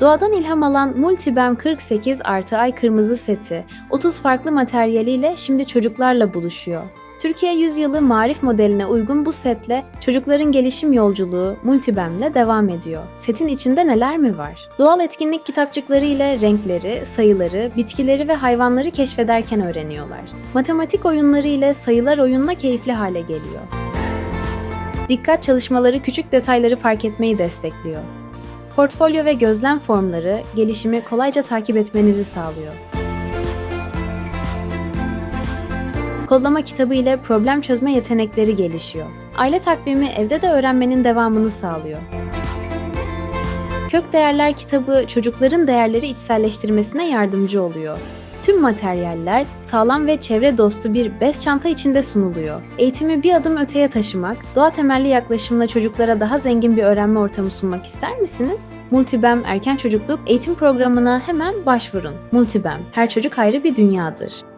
Doğadan ilham alan Multibem 48 artı ay kırmızı seti 30 farklı materyaliyle şimdi çocuklarla buluşuyor. Türkiye Yüzyılı Marif modeline uygun bu setle çocukların gelişim yolculuğu Multibem'le devam ediyor. Setin içinde neler mi var? Doğal etkinlik kitapçıkları ile renkleri, sayıları, bitkileri ve hayvanları keşfederken öğreniyorlar. Matematik oyunları ile sayılar oyunla keyifli hale geliyor. Dikkat çalışmaları küçük detayları fark etmeyi destekliyor. Portfolyo ve gözlem formları gelişimi kolayca takip etmenizi sağlıyor. Kodlama kitabı ile problem çözme yetenekleri gelişiyor. Aile takvimi evde de öğrenmenin devamını sağlıyor. Kök Değerler kitabı çocukların değerleri içselleştirmesine yardımcı oluyor. Tüm materyaller sağlam ve çevre dostu bir bez çanta içinde sunuluyor. Eğitimi bir adım öteye taşımak, doğa temelli yaklaşımla çocuklara daha zengin bir öğrenme ortamı sunmak ister misiniz? Multibem Erken Çocukluk eğitim programına hemen başvurun. Multibem, her çocuk ayrı bir dünyadır.